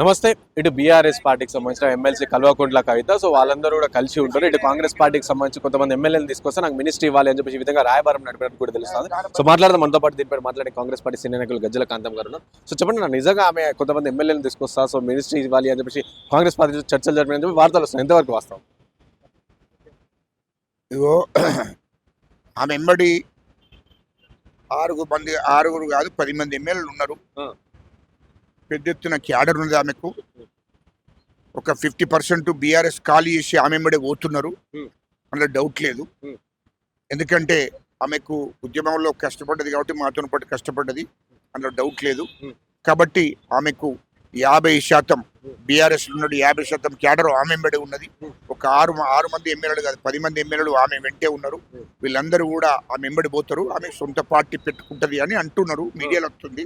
నమస్తే. ఇటు బీఆర్ఎస్ పార్టీకి సంబంధించిన ఎమ్మెల్సీ కల్వకుంట్ల కవిత. సో వాళ్ళందరూ కూడా కలిసి ఉంటారు. ఇటు కాంగ్రెస్ పార్టీకి సంబంధించి కొంతమంది ఎమ్మెల్యేలు తీసుకొస్తే నాకు మినిస్ట్రీ ఇవ్వాలి అని చెప్పి ఈ విధంగా రాయబారం నడిపినట్టు కూడా తెలుస్తుంది. సో మాట్లాడదాం. మనతో పాటు దీనిపై మాట్లాడే కాంగ్రెస్ పార్టీ సీనియర్ నాయకులు గజ్జల కాంతం గారు. సో చెప్పండి నా నిజంగా ఆమె కొంతమంది ఎమ్మెల్యేలు తీసుకొస్తా సో మినిస్ట్రీ ఇవ్వాలి అని చెప్పి కాంగ్రెస్ పార్టీ చర్చలు జరిపిన చెప్పి వార్తలు వస్తాయి ఎంతవరకు వాస్తవం? ఇగో ఆమె ఎంబడి ఆరుగురు మంది ఆరుగురు కాదు పది మంది ఎమ్మెల్యేలు ఉన్నారు. పెద్ద ఎత్తున క్యాడర్ ఉంది ఆమెకు ఒక ఫిఫ్టీ పర్సెంట్ బీఆర్ఎస్ ఖాళీ చేసి ఆమె ఎంబడే పోతున్నారు. అందులో డౌట్ లేదు. ఎందుకంటే ఆమెకు ఉద్యమంలో కష్టపడ్డది కాబట్టి మాతో పాటు కష్టపడ్డది అందులో డౌట్ లేదు. కాబట్టి ఆమెకు యాభై శాతం. బీఆర్ఎస్ ఉన్నది యాభై శాతం క్యాడర్ ఆమె ఎంబడే ఉన్నది. ఒక ఆరు ఆరు మంది ఎమ్మెల్యేలు కాదు పది మంది ఎమ్మెల్యేలు ఆమె వెంటే ఉన్నారు. వీళ్ళందరూ కూడా ఆమె ఎంబడి పోతారు ఆమె సొంత పార్టీ పెట్టుకుంటది అని అంటున్నారు మీడియాలో వస్తుంది.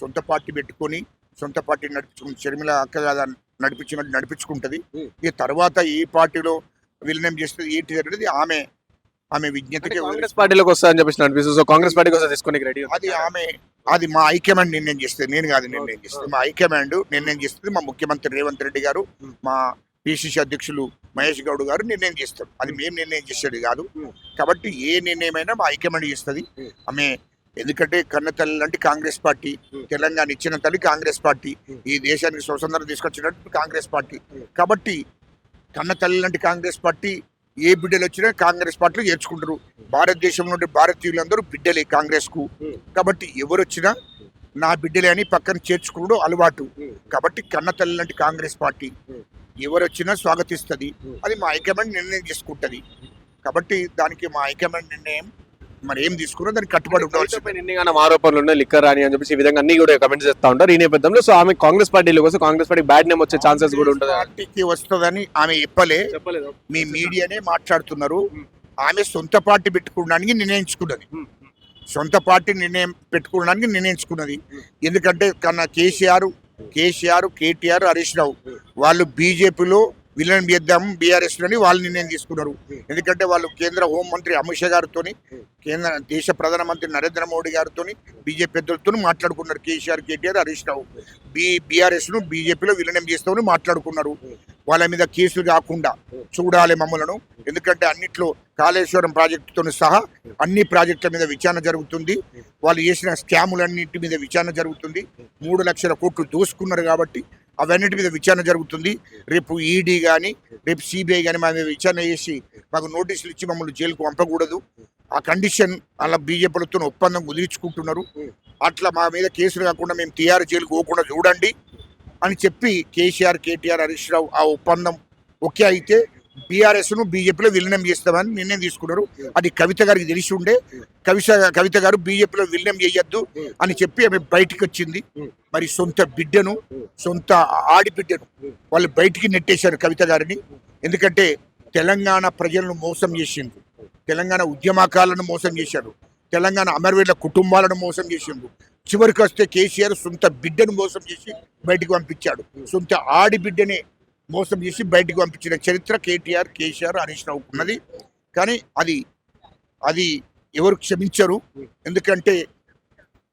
సొంత పార్టీ పెట్టుకొని సొంత పార్టీ నడిపించుకుని షర్మిల అక్క కాదా నడిపించినట్టు నడిపించుకుంటది. ఈ తర్వాత ఏ పార్టీలో విలీనం చేస్తుంది ఏంటి అనేది ఆమె ఆమె విజ్ఞతకి కాంగ్రెస్ పార్టీలోకి వస్తా అని చెప్పి అనిపిస్తుంది సో కాంగ్రెస్ పార్టీకి వస్తే తీసుకుని రెడీ అది ఆమె అది మా హైకమాండ్ నిర్ణయం చేస్తుంది. నేను కాదు నిర్ణయం చేస్తుంది. మా హైకమాండ్ నిర్ణయం చేస్తుంది. మా ముఖ్యమంత్రి రేవంత్ రెడ్డి గారు. మా పిసిసి అధ్యక్షులు మహేష్ గౌడ్ గారు నిర్ణయం చేస్తారు. అది మేము. నిర్ణయం చేసేది కాదు. కాబట్టి ఏ నిర్ణయమైనా మా హైకమాండ్ చేస్తుంది. ఆమె ఎందుకంటే కన్న తల్లి లాంటి కాంగ్రెస్ పార్టీ Hmm. తెలంగాణ ఇచ్చిన తల్లి కాంగ్రెస్ పార్టీ Hmm. ఈ దేశానికి స్వతంత్రం తీసుకొచ్చినట్టు కాంగ్రెస్ పార్టీ Hmm. కాబట్టి కన్న తల్లి లాంటి కాంగ్రెస్ పార్టీ ఏ బిడ్డలు వచ్చినా కాంగ్రెస్ పార్టీలో చేర్చుకుంటారు భారతదేశంలో ఉండే భారతీయులందరూ బిడ్డలే కాంగ్రెస్కు Hmm. కాబట్టి ఎవరు వచ్చినా నా బిడ్డలే అని పక్కన చేర్చుకున్నాడు అలవాటు. కాబట్టి కన్న తల్లి లాంటి కాంగ్రెస్ పార్టీ. ఎవరు వచ్చినా స్వాగతిస్తుంది. అది మా హైకమాండ్ నిర్ణయం చేసుకుంటది కాబట్టి దానికి మా హైకమాండ్ నిర్ణయం మరి ఏం తీసుకున్నా దానికి కట్టుబడి నిన్నగానే ఆరోపణలు ఉన్నాయి లిక్కర్ రాని అని చెప్పి ఈ విధంగా అన్ని కూడా కమెంట్స్ చేస్తా ఉంటారు. ఈ నేపథ్యంలో సో ఆమె కాంగ్రెస్ పార్టీలో వస్తే కాంగ్రెస్ పార్టీ బ్యాడ్ నేమ్ వచ్చే ఛాన్సెస్ కూడా ఉంటుంది. పార్టీకి వస్తుందని ఆమె చెప్పలే. చెప్పలేదు. మీ మీడియానే మాట్లాడుతున్నారు. ఆమె సొంత పార్టీ పెట్టుకోవడానికి నిర్ణయించుకున్నది. సొంత పార్టీ నిర్ణయం పెట్టుకోవడానికి నిర్ణయించుకున్నది. ఎందుకంటే కన్నా కేసీఆర్ కేసీఆర్ కేటీఆర్ హరీష్ రావు. వాళ్ళు బీజేపీలో విలన్ చేద్దాం బీఆర్ఎస్ అని వాళ్ళు నిర్ణయం తీసుకున్నారు. ఎందుకంటే వాళ్ళు కేంద్ర హోంమంత్రి అమిత్ షా గారితో. కేంద్ర దేశ ప్రధానమంత్రి నరేంద్ర మోడీ గారితో బీజేపీ పెద్దలతో మాట్లాడుకున్నారు. KCR KTR Harish Rao. B బీఆర్ఎస్ను బీజేపీలో విలీనం చేస్తామని మాట్లాడుకున్నారు. వాళ్ళ మీద కేసులు కాకుండా. చూడాలి మమ్మలను. ఎందుకంటే అన్నిట్లో కాళేశ్వరం ప్రాజెక్టుతో సహా అన్ని ప్రాజెక్టుల మీద విచారణ జరుగుతుంది. వాళ్ళు చేసిన స్కాములన్నింటి మీద విచారణ జరుగుతుంది. మూడు లక్షల కోట్లు దోసుకున్నారు కాబట్టి అవన్నిటి మీద విచారణ జరుగుతుంది. రేపు ఈడీ కానీ రేపు సిబిఐ కానీ మా మీద విచారణ చేసి మాకు నోటీసులు ఇచ్చి మమ్మల్ని జైలుకు పంపకూడదు. ఆ కండిషన్ అలా బీజేపీలతో ఒప్పందం కుదిర్చుకుంటున్నారు. అట్లా మా మీద కేసులు కాకుండా మేము టీఆర్ జైలుకు పోకుండా చూడండి అని చెప్పి కేసీఆర్ కేటీఆర్ హరీష్ రావు ఆ ఒప్పందం ఓకే అయితే బీఆర్ఎస్ను బీజేపీలో విలీనం చేస్తామని నిర్ణయం తీసుకున్నారు. అది కవిత గారికి తెలిసి ఉండే. కవిత కవిత గారు బీజేపీలో విలీనం చేయొద్దు అని చెప్పి ఆమె బయటికి వచ్చింది. మరి సొంత బిడ్డను సొంత ఆడిబిడ్డను వాళ్ళు బయటికి నెట్టేశారు కవిత గారిని. ఎందుకంటే తెలంగాణ ప్రజలను మోసం చేసిండ్రు. తెలంగాణ ఉద్యమకాలను మోసం చేశారు. తెలంగాణ అమరవీరుల కుటుంబాలను మోసం చేసిండ్రు. చివరికి వస్తే కేసీఆర్ సొంత బిడ్డను మోసం చేసి బయటికి పంపించాడు. సొంత ఆడిబిడ్డనే మోసం చేసి బయటకు పంపించిన చరిత్ర కేటీఆర్ కేసీఆర్ హరీష్ రావుకు ఉన్నది. కానీ అది అది ఎవరు క్షమించరు. ఎందుకంటే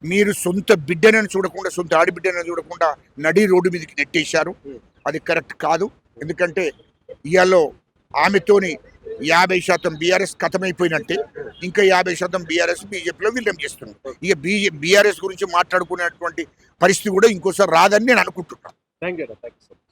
మీరు సొంత బిడ్డనని చూడకుండా సొంత ఆడిబిడ్డనని చూడకుండా నడి రోడ్డు మీదకి నెట్టేశారు. అది కరెక్ట్ కాదు. ఎందుకంటే ఇయాలో ఆమెతోని యాభై శాతం బీఆర్ఎస్ కథమైపోయినట్టే ఇంకా యాభై శాతం బీఆర్ఎస్ బీజేపీలో విలీనం చేస్తుంది. ఇక బీజే బీఆర్ఎస్ గురించి మాట్లాడుకునేటువంటి పరిస్థితి కూడా ఇంకోసారి రాదని నేను అనుకుంటున్నాను థ్యాంక్ యూ